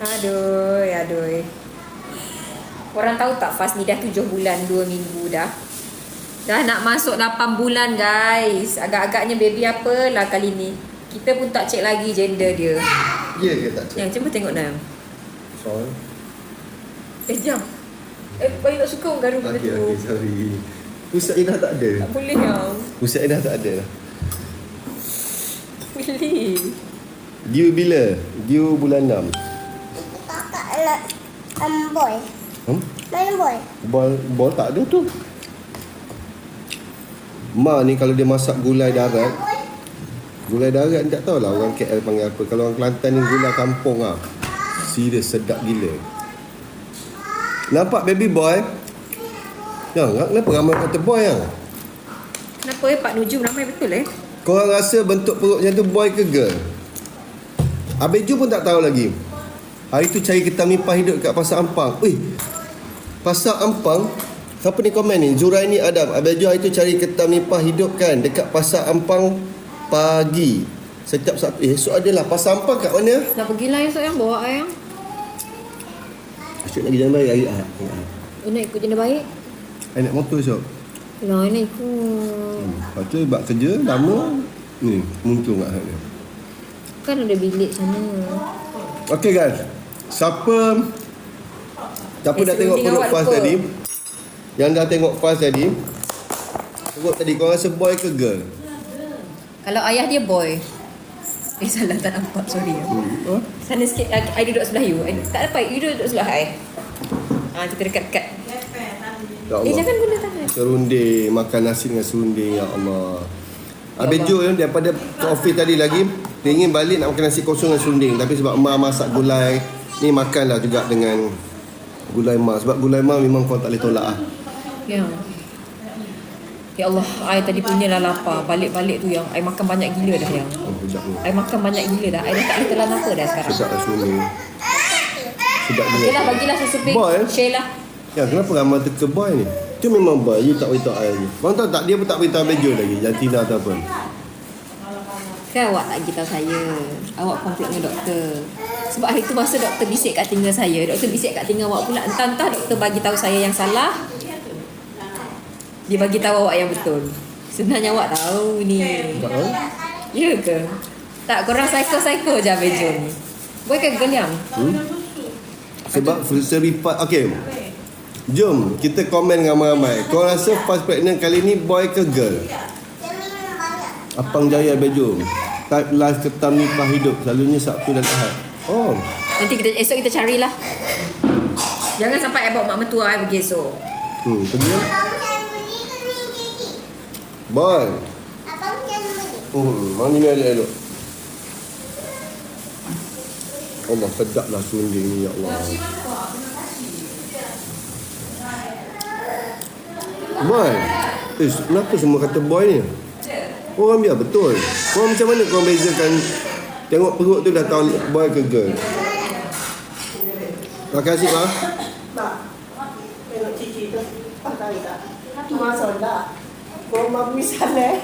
Aduh, aduh. Korang tahu tak Fas ni dah 7 bulan 2 minggu dah. Dah nak masuk 8 bulan guys. Agak-agaknya baby apa lah kali ni. Kita pun tak cek lagi gender dia. Ya ke tak cik? Yang cuba tengok Nam. Sorry. Eh jam. Eh bayi tak suka orang garu benda tu. okey, sorry. Pusat Ina tak ada. Tak boleh tau. Pusat Ina tak ada. Boleh. Due bila? Due bulan 6. Nak um, boy. Hmm? Mana boy? Bol bol tak ada tu. Ma ni kalau dia masak gulai darat, gulai darat ni tak tahulah orang KL panggil apa. Kalau orang Kelantan ni gulai kampung ah. Serius sedap gila. Nampak baby boy? Ya, kenapa ramai kata boy ah? Kenapa eh Pak Nujum ramai betul eh? Korang rasa bentuk perut macam tu boy ke girl? Abang Ju pun tak tahu lagi. Hari tu cari ketam nipah hidup kat Pasar Ampang. Weh, Pasar Ampang, siapa ni komen ni? Zuraini Adam. Abang Ju hari tu cari ketam nipah hidup kan dekat Pasar Ampang pagi. Setiap Sabtu. Eh, esok adalah Pasar Ampang kat mana? Nak pergi lah esok yang bawa. Esok lagi jangan balik hari Ahad. Hari Ahad. Oh, nak ikut jenda baik? I naik motor esok. Lah, nak ikut. Hmm. Lepas tu buat kerja lama. Ni, muncul kat sana. Kan ada bilik sana. Okay guys Siapa Siapa Eh, dah tengok perut lupa. tadi Yang dah tengok Faz tadi Perut tadi kau rasa boy ke girl? Kalau ayah dia boy. Eh salah tak nampak sorry. Hmm. Oh? Sana sikit I, I duduk sebelah you. I, tak dapat you duduk sebelah I. Ah kita dekat-dekat. Ya Eh jangan guna tangan. Serunding Makan nasi dengan serunding Ya Allah Habis Jo ni daripada ke office tadi lagi Dia ingin balik nak makan nasi kosong dengan serunding Tapi sebab Ma masak gulai Ni makanlah juga dengan Gulai Ma Sebab gulai Ma memang kau tak boleh tolak lah Ya. Ya Allah, I tadi punya lah lapar. Balik-balik tu yang I makan banyak gila dah yang. Oh sedap ni I makan banyak gila dah. I dah tak boleh telan apa dah sekarang. Sedap lah serunding Sedap Okey lah, gila bagilah sesupi. Boy. Share lah. Ya kenapa ramai teka boy ni? Itu memang boy, you tak beritahu I lagi. Korang tahu tak, dia pun tak beritahu Bejo lagi, Jantina ataupun. Kan awak tak beritahu saya. Awak konflik dengan doktor. Sebab hari tu masa doktor bisik kat telinga saya. Doktor bisik kat telinga awak pula. Entah-entah doktor bagi tahu saya yang salah. Dia bagi tahu awak yang betul. Sebenarnya awak tahu ni. Tak tahu? Ya ke? Tak, korang psycho-psycho je Bejo ni. Boy ke geliam? Hmm? Sebab seripat, okay. Jom, kita komen ramai-ramai. Kau rasa fast pregnant kali ni boy ke girl? Apang Jaya Bejo. Type live ketam nipah hidup. Selalunya Sabtu dan Ahad. Oh, Nanti kita esok kita carilah. Jangan sampai I bawa mak mentua I pergi esok. hmm, pergi lah. Boy. Abang jangan beli. Hmm, mana ni elok-elok. Allah sedap lah serunding ni ya Allah. Boy. Eh, kenapa semua kata boy ni? Orang biar betul. Korang macam mana korang bezakan Tengok perut tu dah tahu boy ke girl. Terima kasih, Ma. Tak. Tengok cici tu. Ah, tahu tak? Masuk tak? Kau mau misalnya.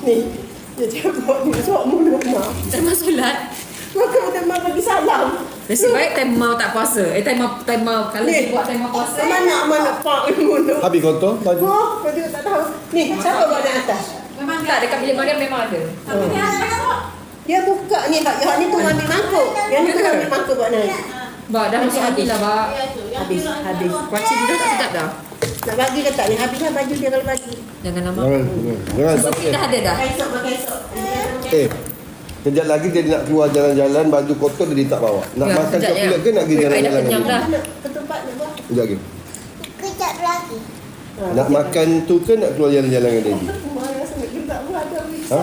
Ni. Dia cakap ni sok mulut mak. Sama solat. Maka mau bagi salam. Nasib baik time mau tak puasa. Eh time mau time mau kalau Ni. dia buat time mau puasa. Mana mana pak mulut. Habis kotor baju. Oh, juga tak tahu. Ni, siapa buat di atas? Memang tak dekat bilik Mariam memang ada. Dia buka ni, Pak. Yang ni tu ambil mangkuk. Yang ni tu ambil mangkuk buat naik. Ba dah masuk habis lah, Ba. Habis, habis. Kuaci dia tak sedap dah. Nak bagi ke tak ni? Habislah baju dia kalau bagi. Jangan lama. Jangan, jangan. Jangan. tak Susupi dah ada dah. Esok, makan esok. Eh, kejap lagi dia nak keluar jalan-jalan, baju kotor dia tak bawa. Nak Ya, makan coklat ya. ke nak pergi jalan-jalan kenyang lagi? dah. Nak ke tempat nak buat. Kejap lagi. Kejap lagi. Ah, Nak makan tu ke nak keluar jalan-jalan dengan daddy? Mana sangat kita buat ada Ha?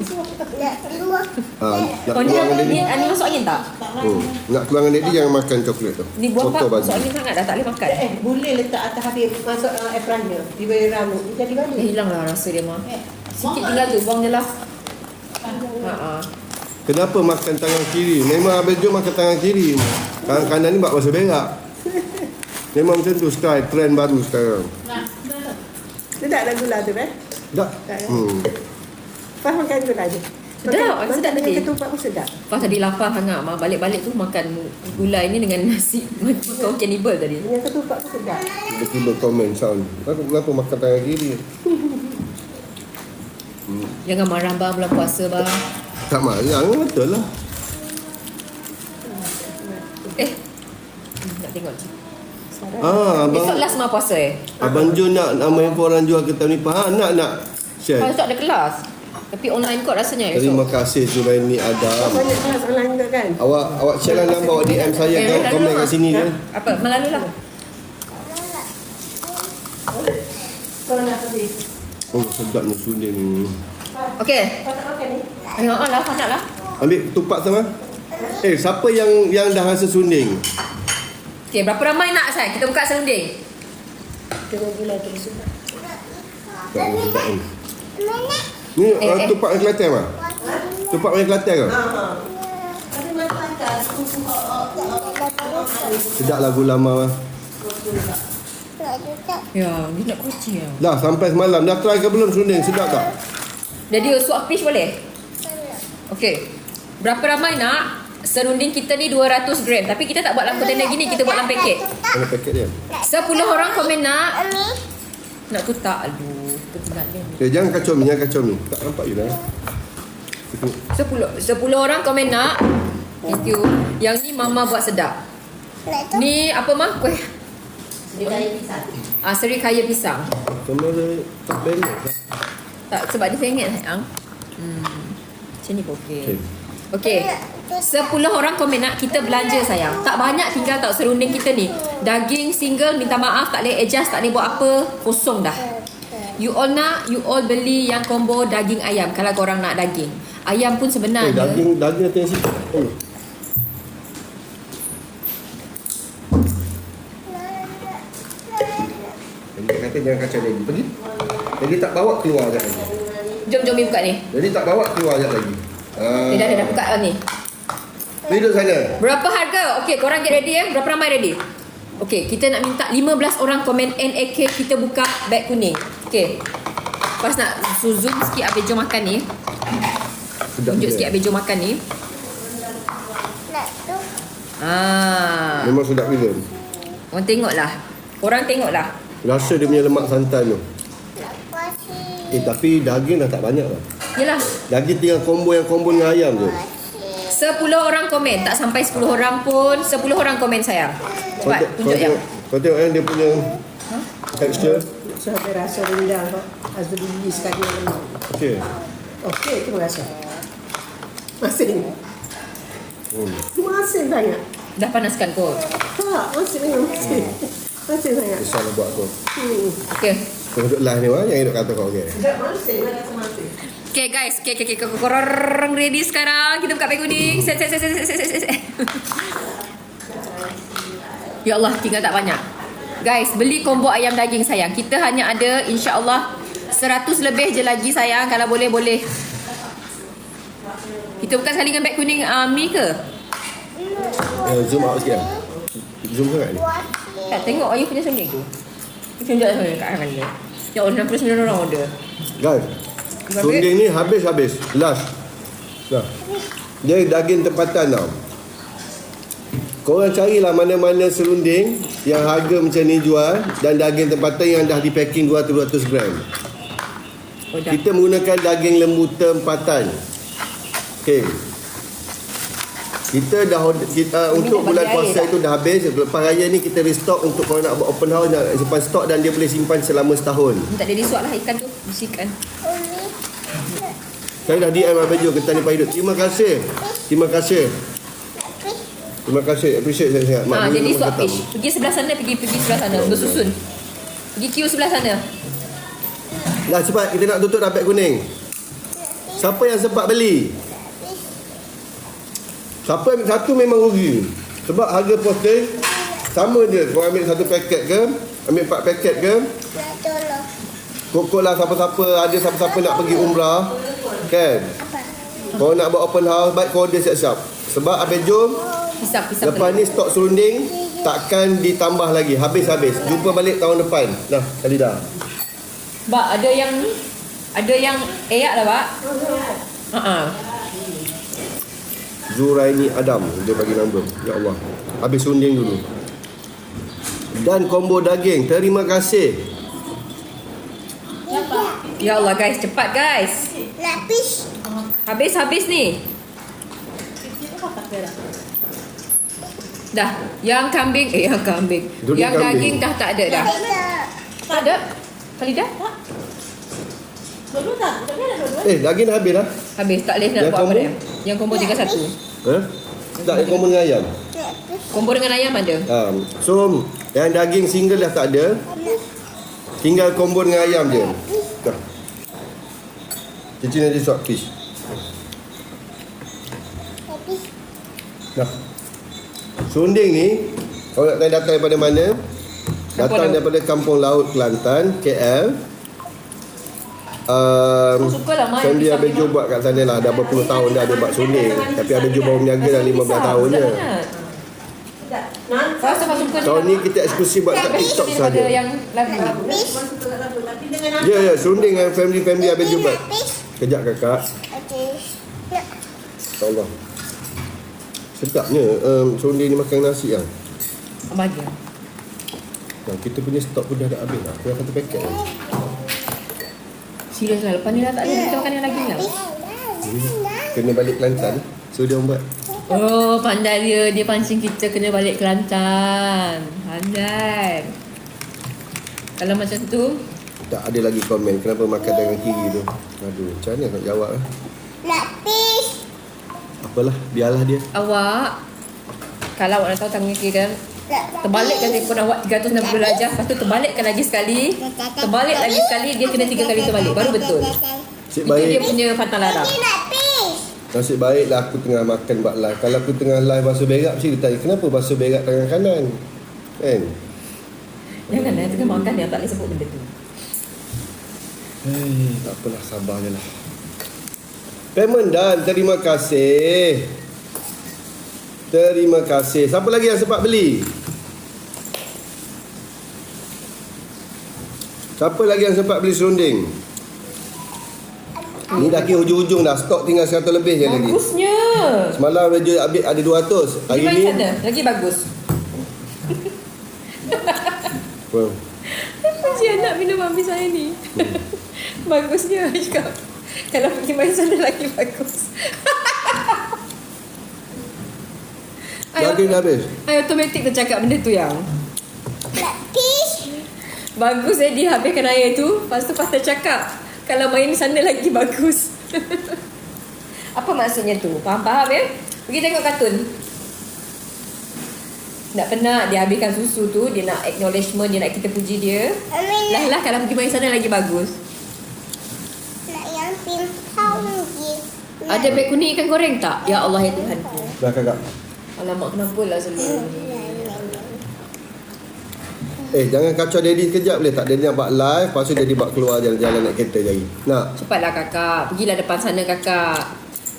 Semua. Nak keluar. Ha, nak dengan ni daddy? ni masuk angin tak? Hmm. Nak keluar dengan daddy jangan makan coklat tu. Ni buang pak baju. masuk angin sangat dah tak boleh makan. Eh, boleh letak atas habis masuk uh, apron dia. Di bawah rambut. Jadi mana? Dah hilang lah rasa dia mah. Sikit tinggal tu buang je lah. Ha ah. Kenapa makan tangan kiri? Memang Abang Jo makan tangan kiri. Tangan kanan ni buat masa berak. Memang macam tu style trend baru sekarang. Dia tak ada gula tu eh? Tak? Hmm. Faham makan gula je. Sedap, Makan- sedap makan dengan tadi. ketupat pun sedap. Pas tadi lapar sangat mak balik-balik tu makan gulai ni dengan nasi macam cannibal tadi. Dengan ketupat pun sedap. Tiba-tiba komen sound. Kenapa, kenapa makan tangan kiri? Hmm. Jangan marah bang bulan puasa bang. Tak marah, betul lah. Eh. Nak tengok je. Ah, abang, Besok last mah puasa eh. abang Jo nak nama handphone orang jual kita ni. Ha, nak nak share. Kalau tak ada kelas. Tapi online kot rasanya Terima esok. kasih Zuraini Adam. Banyak kelas online juga kan? Awak awak share lah nombor awak DM saya Eh, kau komen lah. kat sini kan. Apa? Melalu lah. Kalau nak pergi. Oh sedap ni suling ni. Okey. Kau tak makan ni? Tengok lah, nak lah. Ambil tupat sama. Eh siapa yang yang dah rasa sunding? Okey, berapa ramai nak saya? Kita buka serunding. Dengan gulai tu sedap. Tak sedap ni. Mana? Ni Eh, uh, eh. tupat yang Kelantan mah? Tupat yang Kelantan ke? Ha ha. Kan. Sedap lagu lama tutup. Ya, ni nak kucing ya. Dah sampai semalam dah try ke belum sunding? Sedap tak? Jadi suap fish boleh? Okey. Berapa ramai nak? Serunding kita ni 200 gram Tapi kita tak buat dalam container gini Kita buat dalam paket Mana paket dia? 10 orang komen nak. Nak tu tak Aduh dia Okay, jangan kacau mi, jangan kacau mi. Tak nampak you dah. 10 10 orang komen nak. Thank you. Yang ni mama buat sedap. Nak tu. Ni apa mah? Kuih. Ah, seri kaya pisang. Ada tak balance lah. Tak sebab dia sengit sayang Hmm. Macam ni pun okey. Okay. Okey. 10 orang komen nak kita belanja sayang. Tak banyak tinggal tak serunding kita ni. Daging single minta maaf tak boleh adjust tak boleh buat apa Kosong dah You all nak You all beli yang combo daging ayam Kalau korang nak daging Ayam pun Eh, sebenarnya daging daging tengah situ. Oh. Jadi kata jangan kacau lagi. Pergi. Jadi tak bawa keluar sekejap lagi. Jom jom buka ni Jadi tak bawa keluar sekejap lagi. Ah. Eh dah dah, dah buka ni Duduk sana. Berapa harga? Okey, korang get ready eh. Berapa ramai ready? Okey, kita nak minta 15 orang komen NAK kita buka beg kuning. Okey. Pas nak so zoom sikit Abang jom makan ni. Sedap Tunjuk sikit Abang jom makan ni. Nak tu. Ah. Memang sedap gila. Orang tengoklah. Orang tengoklah. Rasa dia punya lemak santan tu. Eh tapi daging dah tak banyak lah. Yelah. Daging tinggal combo yang combo dengan ayam tu. 10 orang komen. Tak sampai 10 orang pun. 10 orang komen sayang. Cepat tengok- tunjuk yang. tengok, kau tengok yang dia punya texture. So ada rasa rendang kok. Azri sekali yang lemak. Okey. Okey, terima kasih. Masing. Hmm. Masing sangat. Dah panaskan kot. Tak, masing dengan masing. Masing sangat. Besar lah buat aku. Hmm. Okey. Kau duduk live ni wah, yang duduk kata kau okey. Sekejap masing, mana rasa masing. Okay guys, okay, okay, okay. korang ready sekarang. Kita buka kuning. Set, set, set, set, set, set, set, set. Ya Allah, tinggal tak banyak. Guys, beli combo ayam daging sayang. Kita hanya ada insya-Allah 100 lebih je lagi sayang. Kalau boleh boleh. Kita bukan sekali dengan beg kuning uh, mi ke? Eh, zoom out sikit lah. Zoom sangat ni. Tak tengok ayah punya tu. Kita tunjuk sendiri kat dia. Ya Allah, 69 orang order. Guys, sunding ni habis-habis. Last. Dah. Dia daging tempatan tau. Korang carilah mana-mana serunding yang harga macam ni jual dan daging tempatan yang dah di packing 200-200 gram. Oh, dah. Kita menggunakan daging lembu tempatan. Okey. Kita dah kita untuk nak bulan puasa tak? itu dah habis. Lepas raya ni kita restock untuk kalau nak buat open house nak simpan stok dan dia boleh simpan selama setahun. Minta dia disuap lah ikan tu. Bisikan. Umi. Saya dah DM Abang Jo Ketan Nipah Hidup. Terima kasih. Terima kasih. Terima kasih. Appreciate saya sangat. Ha, jadi swap khatam. fish. Pergi sebelah sana, pergi pergi sebelah sana. Bersusun. Pergi queue sebelah sana. Dah cepat kita nak tutup dah beg kuning. Siapa yang sempat beli? Siapa yang satu memang rugi. Sebab harga postage sama je. Kau ambil satu paket ke, ambil empat paket ke, Nak tolong. Kokok lah siapa-siapa Ada siapa-siapa nak pergi umrah Kan Kalau nak buat open house Baik kau order siap-siap Sebab Abang jom Pisang, pisang. Lepas ni stok serunding Takkan ditambah lagi Habis-habis Jumpa balik tahun depan Dah kali dah Bak, ada yang ni. Ada yang ayak lah, Bak. Ha ah. Zuraini Adam Dia bagi nombor Ya Allah Habis sunding dulu Dan combo daging Terima kasih Ya Allah guys, cepat guys. Fish. Habis-habis ni. Dah, yang kambing, eh yang kambing. Dulu yang kambing. daging dah tak ada dah. Tak. Tak ada. Khalidah? Tak? Tapi ada dua-dua. Eh daging dah habis lah Habis, tak boleh nak Yang buat apa dah. Yang combo tinggal satu. ha? Tak yang combo dengan ayam. Combo dengan ayam ada. ha. So Yang daging single dah tak ada Tinggal combo dengan ayam je Dah Cici nanti suap fish Nak Sunding ni Kalau nak tanya datang daripada mana Kampung Datang Laut. daripada Kampung Laut Kelantan KL um, Aku suka lah, memang. buat kat sana lah Dah berpuluh tahun dah dia buat sunding Tapi Abejo baru meniaga dah 15 tahun je Tahun ni kita eksklusif buat kat TikTok saja. lagu. Tapi dengan Ya ya sunding dengan family-family Abejo buat. Kejap kakak Okey. Nak. Sedapnya um, sunding ni makan nasi lah Bagi. nah, Kita punya stok pun dah dah habis lah Kurang satu paket lah Serius lah, lepas ni dah tak ada kita makan yang lagi lah. Kena balik Kelantan So dia orang buat Oh, pandai dia. Dia pancing kita kena balik Kelantan. Pandai. Kalau macam tu, Tak ada lagi komen Kenapa makan dengan kiri tu Aduh macam mana nak jawab lah fish. Apalah biarlah dia. Awak kalau awak nak tahu tangan kiri kan terbalikkan telefon awak 360 darjah lepas tu terbalikkan lagi sekali terbalik lagi sekali dia kena tiga kali terbalik. Baru betul. Nasib itu dia baik. punya pantang larang. Nasib baik lah aku tengah makan buat live. Kalau aku tengah live basuh berak Mesti dia tanya Kenapa basuh berak tangan kanan? Kan? Jangan lah tengah makan yang tak boleh sebut benda tu. Hei, tak apalah sabar je lah Payment dan terima kasih. Terima kasih. Siapa lagi yang sempat beli? Siapa lagi yang sempat beli serunding? Ni dah kira hujung-hujung dah. Stok tinggal 100 lebih je lagi. Bagusnya. Semalam Raja habis ada 200 Hari ni sana lagi bagus. Well, Macam anak minum habis saya ni. Bagusnya I cakap Kalau pergi main sana lagi bagus. I, Daging dah habis? I automatic tercakap benda tu yang. Bagus eh dia habiskan air tu. Lepas tu pas tercakap Kalau main sana lagi bagus. Apa maksudnya tu? Faham-faham ya? Pergi tengok kartun. Tak pernah dia habiskan susu tu Dia nak acknowledgement Dia nak kita puji dia. Lah lah kalau pergi main sana lagi bagus pintau lagi. Ada beg kuning ikan goreng tak? Ya Allah ya Tuhanku Dah kakak. Alamak kenapa lah selalu ni? Eh jangan kacau daddy sekejap boleh tak? Daddy nak buat live Lepas tu daddy buat keluar jalan-jalan naik kereta jari. Nak? Cepatlah kakak. Pergilah depan sana kakak.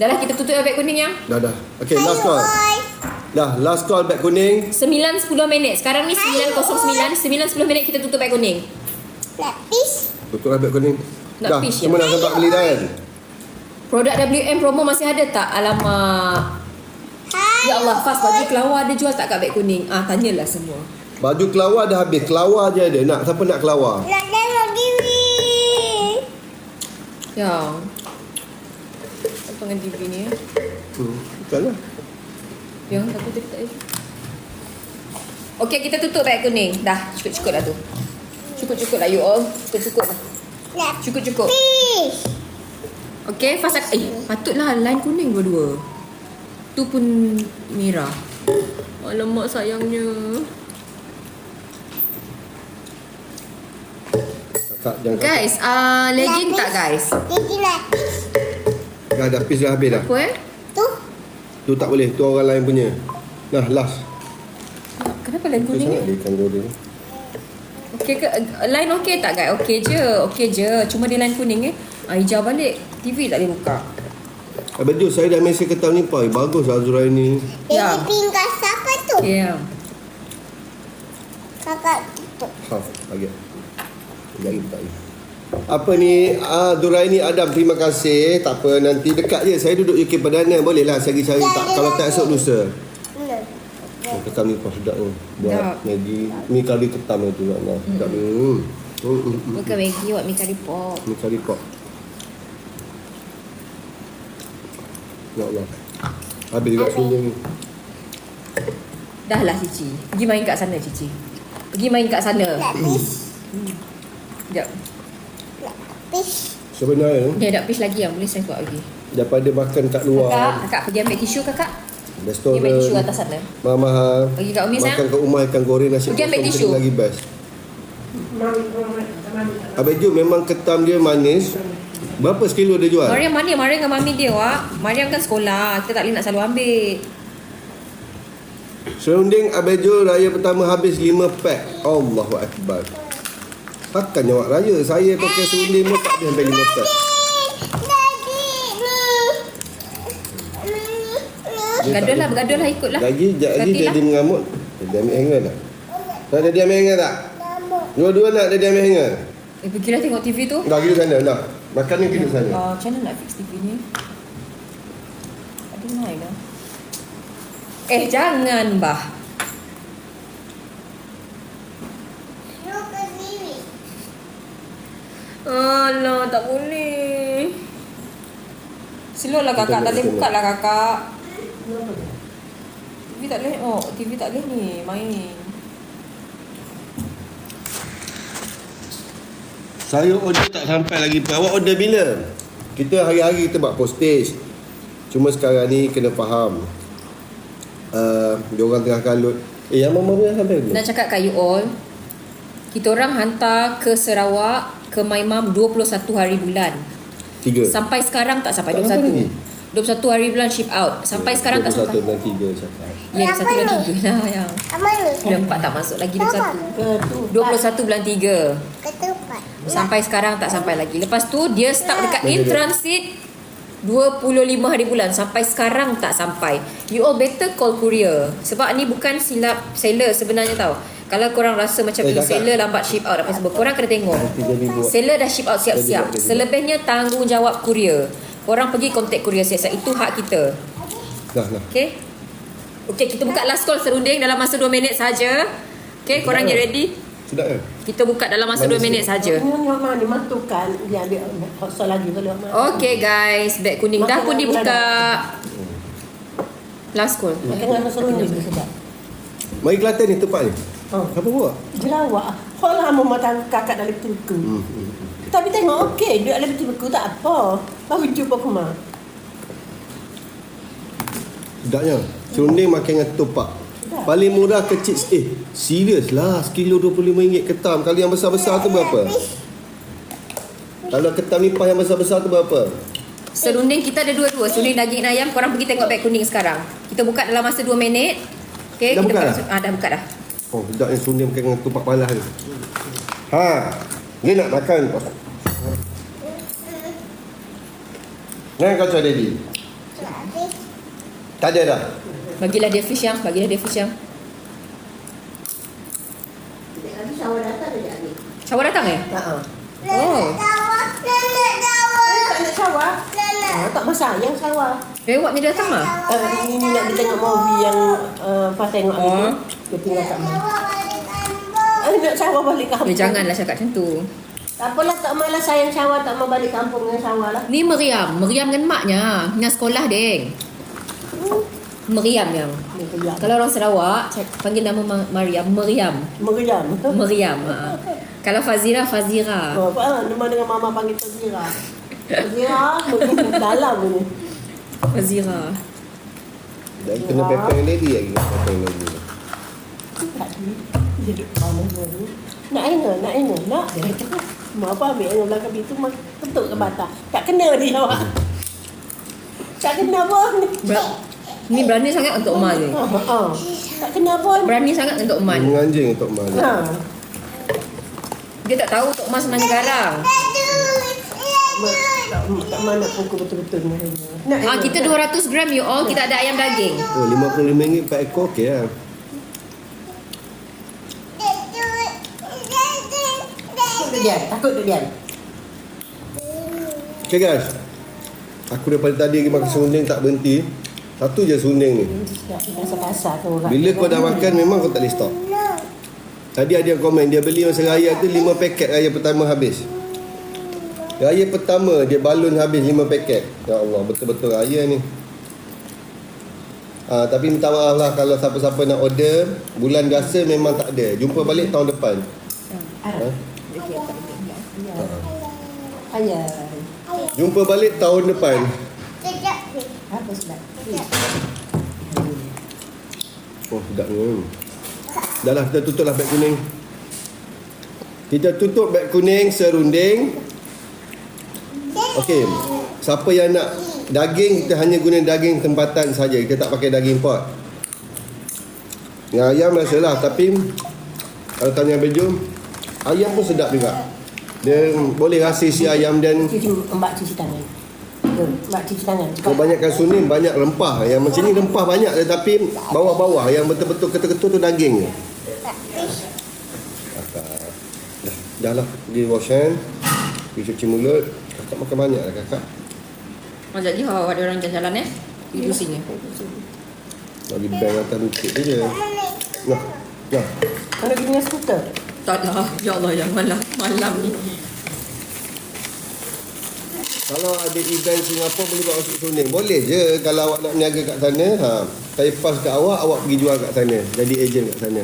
Dah lah kita tutup beg kuning yang Dah dah. Okay last call. Oi. Dah last call beg kuning. 9.10 minit. Sekarang ni 9.09 9.10 minit kita tutup beg kuning. Fish. Tutup lah beg kuning Nak Dah fish semua ya? dah sempat beli dah kan Produk WM promo masih ada tak? Alamak Hai. Ya Allah Fas baju kelawar ada jual tak kat beg kuning? Ah tanyalah semua Baju kelawar dah habis Kelawar je ada Nak siapa nak kelawar Nak tengok TV. Ya Apa dengan TV ni ya? hmm. Bukan lah Ya aku tadi tak ada Okey kita tutup beg kuning Dah cukup-cukup lah tu Cukup-cukup lah you all Cukup-cukup lah Nak Cukup-cukup fish. Okey Fas ak- Eh patutlah line kuning dua-dua Tu pun merah Alamak sayangnya Kakak jangan kakak Guys, uh, legging tak guys? Nak fish. Dah dah piece dah habis dah Apa eh? Tu. Tu tak boleh Tu orang lain punya Nah last Kenapa line Tu kuning ni? dia ikan goreng Okey ke? uh, Line okey tak guys? Okey je, okey je. Cuma dia line kuning eh. Ah, hijau balik. TV tak boleh buka. Abang Jus saya dah mesej ke tahun ni Pai Bagus Azura ni Jadi Ya. tinggal siapa tu? Okay. ya. Kakak tutup. Half Lagi Lagi tak lagi Apa ni ah, Duraini Adam Terima kasih Tak apa nanti dekat je Saya duduk UK Perdana Boleh lah saya pergi cari tak, Kalau tak esok lusa Oh, ketam ni pas sedap ni Buat Sedap. Maggi Ni kari ketam tu nak nak Sedap ni hmm. Hmm, hmm, hmm. Bukan Maggi, buat mi kari pop. Ni kari pop Ya Allah Habis juga sungai ni Dah lah Cici. Pergi main kat sana Cici. Pergi main kat sana. Lapis. Sekejap. Lapis. Sebenarnya Ni ada fish lagi yang boleh saya buat lagi. Daripada makan kat Kakak, luar kakak pergi ambil tisu kakak. Ni Restoran ambil tisu atas sana. Mahal-mahal Pergi kat Umi, Makan kat rumah ikan goreng nasi Pergi ambil tisu. lagi best. Abang Jo memang ketam dia manis Berapa sekilo dia jual? Mariam mana? Mariam dengan mami dia wak. Mariam kan sekolah. Kita tak boleh nak selalu ambil. Serunding Abang Jo raya pertama habis 5 pack Allahu Akbar Takkan awak raya Saya pakai serunding pun tak ada sampai 5 pack Daddy ni. Ni. Dia tak Gaduh lah, bergaduh lah ikut lah. Lagi jadi jadi mengamuk Jadi ambil hanger tak? Tak jadi ambil hanger tak? Dua-dua nak jadi ambil hanger? Eh, pergilah tengok TV tu. Dah kita sana dah Makan ni kita sana Uh, macam mana nak fix TV ni? Ada lain lah. Eh, jangan bah. Alah, tak boleh. Slow lah kakak, tak boleh buka lah kakak. TV tak boleh, oh TV tak boleh ni, main. Saya order tak sampai lagi pun. Awak order bila? Kita hari-hari kita buat postage. Cuma sekarang ni kena faham. Uh, diorang tengah kalut. Eh, yang mama punya sampai belum? Nak cakap kat you all, kita orang hantar ke Sarawak, ke My Mum 21 hari bulan. Tiga. Sampai sekarang tak sampai Tak sampai lagi? 21. 21 hari bulan ship out. Sampai sekarang tak 21 sampai. dan tiga cakap. Ya, satu dan tiga lah yang. Bulan empat tak masuk lagi 21. Ketupat. 21 bulan 3. Ketupat. Sampai sekarang tak sampai lagi. Lepas tu dia start dekat in transit 25 hari bulan sampai sekarang tak sampai. You all better call courier. Sebab ni bukan silap seller sebenarnya tau. Kalau korang rasa macam Eh, seller lambat ship out apa semua, korang kena tengok. Seller dah ship out siap-siap. Selebihnya tanggungjawab courier. Korang pergi contact courier siap-siap. Itu hak kita. Dah, dah. Okay? Okay, kita buka last call serunding dalam masa 2 minit saja. Okay, korang get ready? Sedap kan? Kita buka dalam masa Mana 2 minit saja. Nyonya mana matukan dia ambil kosong lagi kalau mana. Okay guys, beg kuning dah pun dibuka. Last call. Serunding sedap. Mari Kelantan ni tempat ni. Oh. Apa buat? Jelawak. Kau lama mata kakak dalam buku. Hmm. hmm. Tapi tengok okey, dia dalam buku tak apa. Baru jumpa kemar. Sedapnya. Serunding makan dengan ketupat. Paling murah kecil eh serius lah sekilo RM25 ketam kalau yang besar-besar tu berapa? Kalau ketam nipah yang besar-besar tu berapa? Serunding kita ada dua-dua. Serunding daging dan ayam. Korang pergi tengok beg kuning sekarang. Kita buka dalam masa 2 minit. Okay, Dah kita buka dah? Ah, dah buka dah. Oh sedap yang serunding makan dengan ketupat palas ni. Ha. Dia nak makan. Jangan kau cakap daddy. Tak ada dah. Bagilah dia fish yang. Bagilah dia fish yang. Lagi sawah datang. Syawal datang eh? Ha ah. Oh. Nenek tawa. Nenek tawa. Tak nak sawah. Nenek. Ah, tak masalah yang sawah. Rewak ni dia datang lah. Uh, ini ni nak dia tengok movie yang uh, pas tengok Oh. oh. Dia tinggal kat mana. Eh, nak sawah balik kampung. Eh, janganlah cakap macam tu. Tak apalah, tak malah sayang sawah, tak mau balik kampung dengan sawah lah. Ni Meriam. Meriam dengan maknya. Dengan sekolah, deng. Meriam yang. Kejap. Kalau orang Sarawak, panggil nama Ma- Mariam. Meriam. Meriam. Meriam. Ha. Kalau Fazira, Fazira. Oh, apa nama dengan mama panggil Tazira. Dalam ni. Fazira. Dan kena pepeng daddy lagi. Pepeng dia duduk mana dulu. Nak aina, nak aina, nak. Dia kata, mau apa ambil aina belakang pintu, mak tentuk ke batas. Tak kena dia awak. Tak kena pun. Ber- ni berani sangat untuk Umar ni. Ha, ha. Tak kena pun. Berani sangat untuk Umar. Menganjing untuk mana? Ha. Dia tak tahu Tok Umar senang garang. Tak, tak mana pukul betul-betul dengan. Nak Ah, aina, kita nak. 200 gram you all, kita ada ayam daging. Oh, RM55 per ekor okey lah. Takut dia diam, takut dia. Okay guys Aku daripada tadi lagi makan serunding tak berhenti Satu je serunding ni. Bila kau dah makan memang kau tak boleh stop Tadi ada yang komen Dia beli masa raya tu 5 paket raya pertama habis Raya pertama dia balun habis 5 paket Ya Allah betul-betul raya ni Ah, tapi minta maaf lah kalau siapa-siapa nak order Bulan biasa memang tak ada Jumpa balik tahun depan ha? Okey, tak ada. Ayah. Jumpa balik tahun depan Sekejap. Apa sebab? Oh sedap ni Dah lah kita tutup lah beg kuning Kita tutup beg kuning serunding Okey. Siapa yang nak daging Kita hanya guna daging tempatan saja. Kita tak pakai daging pot. Yang ayam biasalah Tapi Kalau tanya Bejo Ayam pun sedap juga. Dia boleh rasa isi ayam dan Cuci mbak cuci tangan. Mbak cuci tangan. Kebanyakan sunin banyak rempah. Yang macam ni rempah banyak Tetapi bawah-bawah. Yang betul-betul ketul-ketul tu daging je. Dah lah. Pergi wash hand. Pergi cuci mulut Kakak makan banyak lah kakak Oh, jadi oh, ada orang jalan-jalan eh. Itu sini. Bagi bank atas lutut je Nah Nah Kalau pergi dengan skuter. Tak dah. Ya Allah, yang malam, malam ni. Kalau ada event Singapura boleh buat masuk suning Boleh je Kalau awak nak niaga kat sana ha, Saya pass kat awak Awak pergi jual kat sana Jadi ejen kat sana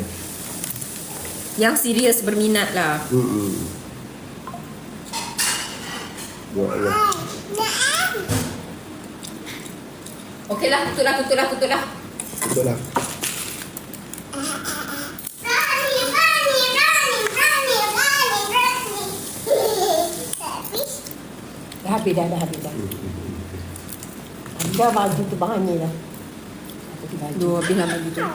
Yang serius berminat lah. Hmm. Ya Allah. Okeylah, tutuplah, tutuplah, tutuplah. Lah. Habis. Dah habis dah, dah habis dah. Dah baju tu bahan ni. Aku tu baju. Dua habis lama gitu.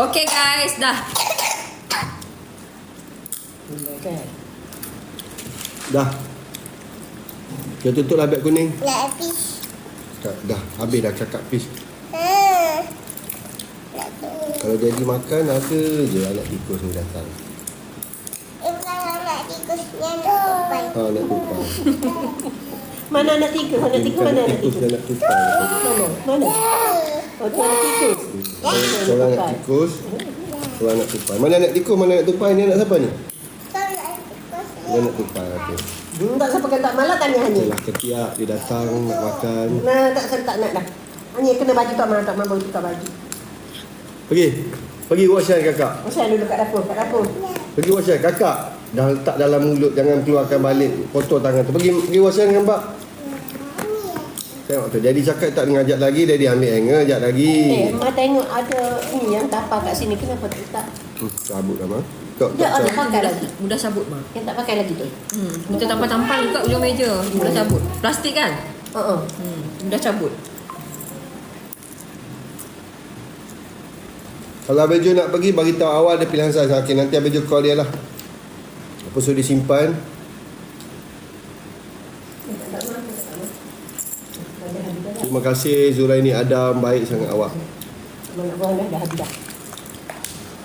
Okay guys, dah. Gula kan. Dah. Kita tutup lah beg kuning. Nak habis. Dah, dah. Habis dah cakap fish. Hmm. Kalau jadi makan ada je anak tikus ni datang. Eh, bukan anak tikus yang nak tupai. Ha, anak tupai. Mana anak tikus? Anak tikus mana anak tikus tikus? dan anak tupai. Mana? Mana? Oh, tu anak tikus. Seorang anak tikus. Seorang anak tupai. Mana anak tikus, mana anak tupai? Ni anak siapa ni? Kau nak tupai. Okay. Hmm, tak siapa kata malah tanya hanya. Itulah ketiak dia datang nak makan. Nah, tak saya tak nak dah. Hanya kena baju tak mana tak mana baru tukar baju. Pergi. Pergi wash hand kakak. Saya dulu kat dapur, kat dapur. Pergi wash hand kakak. Dah letak dalam mulut jangan keluarkan balik kotor tangan tu. Pergi pergi wash hand dengan mbak. Tengok tu. Jadi cakap tak ngajak lagi dia dia ambil hanger ajak lagi. Eh, mak tengok ada ni yang tapar kat sini. Kenapa tak letak? Hmm, sabut dah mah. Kau Dia tak pakai lagi. Mudah cabut mah. Yang tak pakai lagi tu. Hmm, kita tampal-tampal dekat ujung meja. Mudah cabut. Plastik kan? Uh-uh. Hmm, mudah cabut. Kalau Abejo nak pergi bagi tahu awal dia pilihan saya. Okey nanti Abejo call dia lah. Apa suruh disimpan. Terima kasih Zuraini Adam baik sangat awak.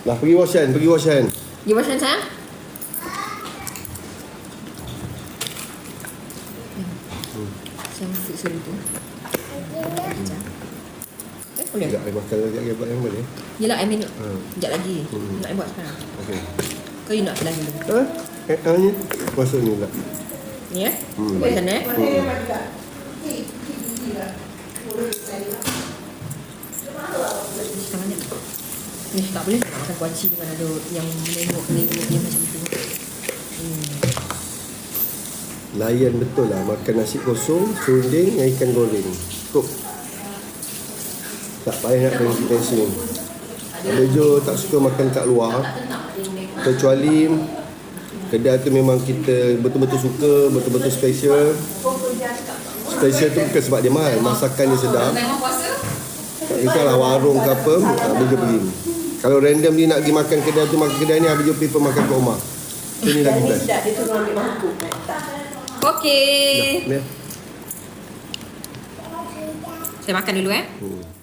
Dah, pergi wash hand, pergi wash hand. You wash hand sayang? Sayang fix dulu tu. Eh, boleh? Sekejap, I makan lagi lagi buat yang boleh. Yelah, I minum. Hmm. Sekejap lagi. Hmm. Nak buat sekarang. Okey. Kau you nak pelan dulu. Ha? Eh, ah, ni. Masuk ni pula. Ni eh? Hmm. Buat sana eh? Tangan ni. Ni tak boleh nak makan kuaci dengan ada yang menengok-menengok dia macam tu. Hmm. Layan betul lah makan nasi kosong, serunding dengan ikan goreng. Cukup. Tak payah nak fancy-fancy. Abejo tak suka makan kat luar. Kecuali kedai tu memang kita betul-betul suka, betul-betul special. Special tu bukan sebab dia mahal, masakan dia sedap. Tak kisahlah warung ke apa, Abejo pergi. Kalau random dia nak pergi makan kedai tu, makan kedai ni, Abejo prefer makan kat rumah. Ini lagi best. dia turun ambil mangkuk. Okey. Dah, ni. Saya makan dulu eh. Hmm.